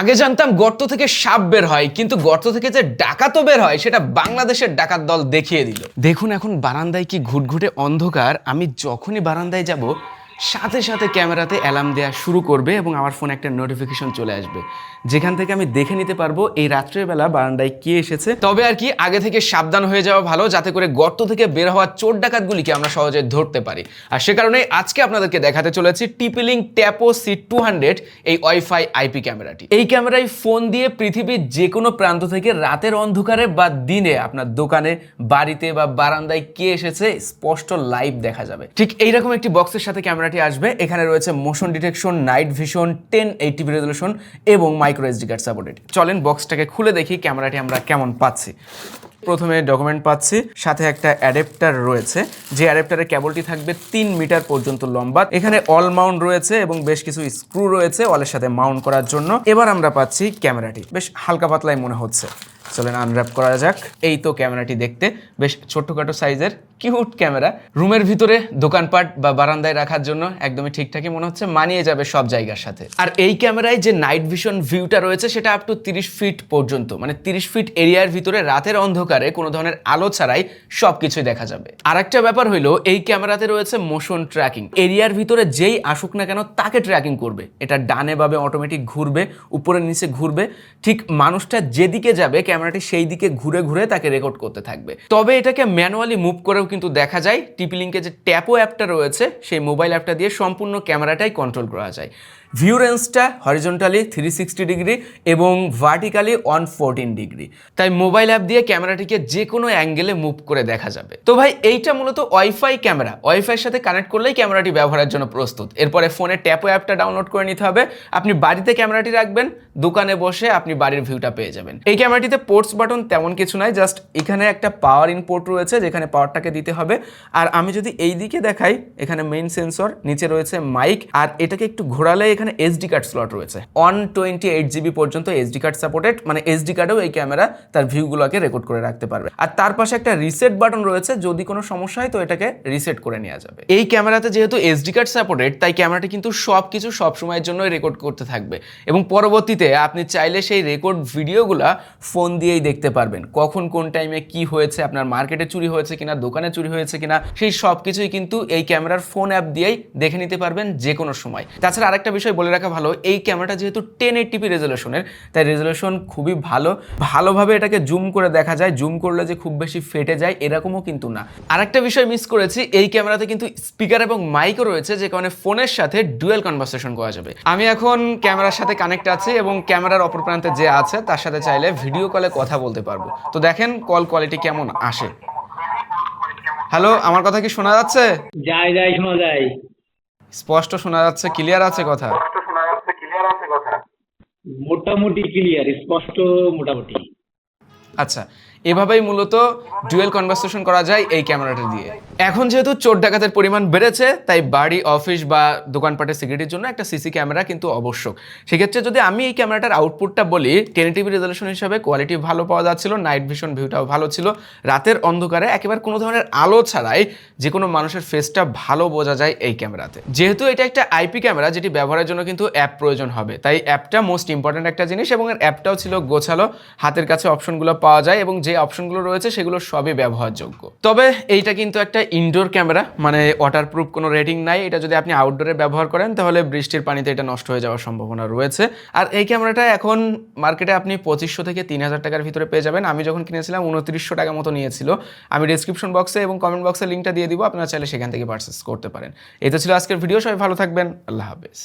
আগে জানতাম গর্ত থেকে সাপ বের হয়, কিন্তু গর্ত থেকে যে ডাকাতও বের হয়, সেটা বাংলাদেশের ডাকাত দল দেখিয়ে দিল। দেখুন এখন বারান্দায় কি ঘুটঘুটে অন্ধকার, আমি যখনই বারান্দায় যাব সাথে সাথে ক্যামেরাতে অ্যালার্ম দেওয়া শুরু করবে এবং আমার ফোনে একটা নোটিফিকেশন চলে আসবে। যেখান থেকে আমি দেখে নিতে পারব এই রাত্রের বেলা বারান্দায় কে এসেছে। তবে আর কি আগে থেকে সাবধান হয়ে যাওয়া ভালো, যাতে করে গর্ত থেকে বের হওয়া চোর ডাকাতগুলিকে আমরা সহজে ধরতে পারি। আর সে কারণে আজকে আপনাদেরকে দেখাতে চলেছি TP Link Tapo C two hundred এই ওয়াইফাই আইপি ক্যামেরাটি। এই ক্যামেরায় ফোন দিয়ে পৃথিবীর যে কোনো প্রান্ত থেকে রাতের অন্ধকারে বা দিনে আপনার দোকানে, বাড়িতে বা বারান্দায় কে এসেছে, স্পষ্ট লাইভ দেখা যাবে। ঠিক এইরকম একটি বক্সের সাথে ক্যামেরাটি আসবে। এখানে রয়েছে motion detection night vision ten eighty P resolution এবং মাইক্রো এসডি কার্ড সাপোর্টেড চলেন বক্সটাকে খুলে দেখি ক্যামেরাটি আমরা কেমন পাচ্ছি। প্রথমে ডকুমেন্ট পাচ্ছি, সাথে একটা অ্যাডাপ্টার রয়েছে। যে অ্যাডাপ্টারের কেবলটি থাকবে তিন মিটার পর্যন্ত লম্বা। এখানে অল মাউন্ট রয়েছে এবং বেশ কিছু স্ক্রু রয়েছে অলের সাথে মাউন্ট করার জন্য। এবার আমরা পাচ্ছি ক্যামেরাটি। বেশ হালকা পাতলাই মনে হচ্ছে। চলেন আনর্যাপ করা যাক। এই তো ক্যামেরাটি দেখতে। বেশ ছোট্টখাটো সাইজের কিউট ক্যামেরা। রুমের ভিতরে দোকানপাট বা বারান্দায় রাখার জন্য একদমই ঠিকঠাকই মনে হচ্ছে, মানিয়ে যাবে সব জায়গার সাথে। আর এই ক্যামেরায় যে নাইট ভিশন ভিউটা রয়েছে, সেটা আপ টু তিরিশ ফিট পর্যন্ত মানে তিরিশ ফিট এরিয়ার ভিতরে রাতের অন্ধকারে কোনো ধরনের আলো ছাড়াই সব কিছুই দেখা যাবে। আর একটা ব্যাপার হইল, এই ক্যামেরাতে রয়েছে মোশন ট্র্যাকিং এরিয়ার ভিতরে যেই আসুক না কেন, তাকে ট্র্যাকিং করবে। এটা ডানে ভাবে অটোমেটিক ঘুরবে উপরে নিচে ঘুরবে। ঠিক মানুষটা যেদিকে যাবে, ক্যামেরাটি সেই দিকে ঘুরে ঘুরে তাকে রেকর্ড করতে থাকবে। তবে এটাকে ম্যানুয়ালি মুভ করেও কিন্তু দেখা যায় টিপি লিঙ্কে যে ট্যাপো অ্যাপটা রয়েছে, সেই মোবাইল অ্যাপটা দিয়ে সম্পূর্ণ ক্যামেরাটাই কন্ট্রোল করা যায়। ভিউ রেঞ্জটা হরিজন্টালি থ্রি সিক্সটি ডিগ্রি এবং ভার্টিক্যালি ওয়ান ফোরটিন ডিগ্রি তাই মোবাইল অ্যাপ দিয়ে ক্যামেরাটিকে যে কোনো অ্যাঙ্গেলে মুভ করে দেখা যাবে। তো ভাই, এইটা মূলত ওয়াইফাই ক্যামেরা। ওয়াইফাইয়ের সাথে কানেক্ট করলেই ক্যামেরাটি ব্যবহারের জন্য প্রস্তুত। এরপরে ফোনে ট্যাপো অ্যাপটা ডাউনলোড করে নিতে হবে। আপনি বাড়িতে ক্যামেরাটি রাখবেন, দোকানে বসে আপনি বাড়ির ভিউটা পেয়ে যাবেন। এই ক্যামেরাটিতে পোর্টস বাটন তেমন কিছু নাই জাস্ট এখানে একটা পাওয়ার ইনপোর্ট রয়েছে, যেখানে পাওয়ারটাকে দিতে হবে। আর আমি যদি এই দিকে দেখাই, এখানে মেইন সেন্সর নিচে রয়েছে মাইক আর এটাকে একটু ঘোরালে এখানে এসডি কার্ড স্লট রয়েছে। ওয়ান টোয়েন্টি এইট জিবি পর্যন্ত এসডি কার্ড সাপোর্টেড মানে এসডি কার্ডেও এই ক্যামেরা তার ভিউগুলোকে রেকর্ড করে রাখতে পারবে। আর তার পাশে একটা রিসেট বাটন রয়েছে, যদি কোনো সমস্যা হয় তো এটাকে রিসেট করে নেওয়া যাবে। এই ক্যামেরাতে যেহেতু এসডি কার্ড সাপোর্টেড তাই ক্যামেরাটি কিন্তু সব কিছু সবসময়ের জন্যই রেকর্ড করতে থাকবে। এবং পরবর্তীতে আপনি চাইলে সেই রেকর্ড ভিডিওগুলা ফোন দিয়েই দেখতে পারবেন। কখন কোন টাইমে কি হয়েছে, আপনার মার্কেটে চুরি হয়েছে কিনা, দোকানে চুরি হয়েছে কিনা, সেই সব কিছুই কিন্তু এই ক্যামেরার ফোন অ্যাপ দিয়েই দেখে নিতে পারবেন যে কোনো সময়। তাছাড়া আরেকটা বিষয় বলে রাখা ভালো, এই ক্যামেরাটা যেহেতু টেন এইটিপি রেজলিউশনের তাই রেজলিউশন খুবই ভালো। ভালোভাবে এটাকে জুম করে দেখা যায় জুম করলে যে খুব বেশি ফেটে যায়, এরকমও কিন্তু না। আরেকটা বিষয় মিস করেছি, এই ক্যামেরাতে কিন্তু স্পিকার এবং মাইকও রয়েছে, যে কারণে ফোনের সাথে ডুয়েল কনভারসেশন করা যাবে। আমি এখন ক্যামেরার সাথে কানেক্ট আছি এবং ক্যামেরার অপর প্রান্তে যে আছে, তার সাথে চাইলে ভিডিও কলে কথা বলতে পারব। তো দেখেন কল কোয়ালিটি কেমন আসে। হ্যালো আমার কথা কি শোনা যাচ্ছে? যাই যাই, শোনা যায়। স্পষ্ট শোনা যাচ্ছে ক্লিয়ার আছে কথা? মোটামুটি ক্লিয়ার স্পষ্ট মোটামুটি। আচ্ছা এভাবেই মূলত ডুয়েল কনভারসেশন করা যায় এই ক্যামেরাটা দিয়ে। এখন যেহেতু চোর ডাকাতের পরিমাণ বেড়েছে, তাই বাড়ি অফিস বা দোকানপাটের সিকিউরিটির জন্য একটা সিসি ক্যামেরা কিন্তু আবশ্যক। সেক্ষেত্রে যদি আমি এই ক্যামেরাটার আউটপুটটা বলি টেন টিভি রেজলিউশন হিসাবে কোয়ালিটি ভালো পাওয়া যাচ্ছিল নাইট ভিশন ভিউটাও ভালো ছিল। রাতের অন্ধকারে একেবারে কোনো ধরনের আলো ছাড়াই যে কোনো মানুষের ফেসটা ভালো বোঝা যায় এই ক্যামেরাতে যেহেতু এটা একটা আইপি ক্যামেরা যেটি ব্যবহারের জন্য কিন্তু অ্যাপ প্রয়োজন হবে। তাই অ্যাপটা মোস্ট ইম্পর্ট্যান্ট একটা জিনিস এবং এর অ্যাপটাও ছিল গোছালো, হাতের কাছে অপশনগুলো পাওয়া যায় এবং যে অপশনগুলো রয়েছে সেগুলো সবই ব্যবহারযোগ্য। তবে এইটা কিন্তু একটা ইনডোর ক্যামেরা মানে ওয়াটারপ্রুফ কোনো রেটিং নাই, এটা যদি আপনি আউটডোরে ব্যবহার করেন, তাহলে বৃষ্টির পানিতে এটা নষ্ট হয়ে যাওয়ার সম্ভাবনা রয়েছে। আর এই ক্যামেরাটা এখন মার্কেটে আপনি পঁচিশশো থেকে তিন হাজার টাকার ভিতরে পেয়ে যাবেন। আমি যখন কিনেছিলাম, উনত্রিশশো টাকা মতো নিয়েছিল। আমি ডিসক্রিপশন বক্সে এবং কমেন্ট বক্সে লিঙ্কটা দিয়ে দিব, আপনারা চাইলে সেখান থেকে পারচেস করতে পারেন। এটা ছিল আজকের ভিডিও সবাই ভালো থাকবেন, আল্লাহ হাফেজ।